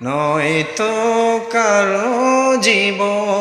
নয় তো কারও জীবন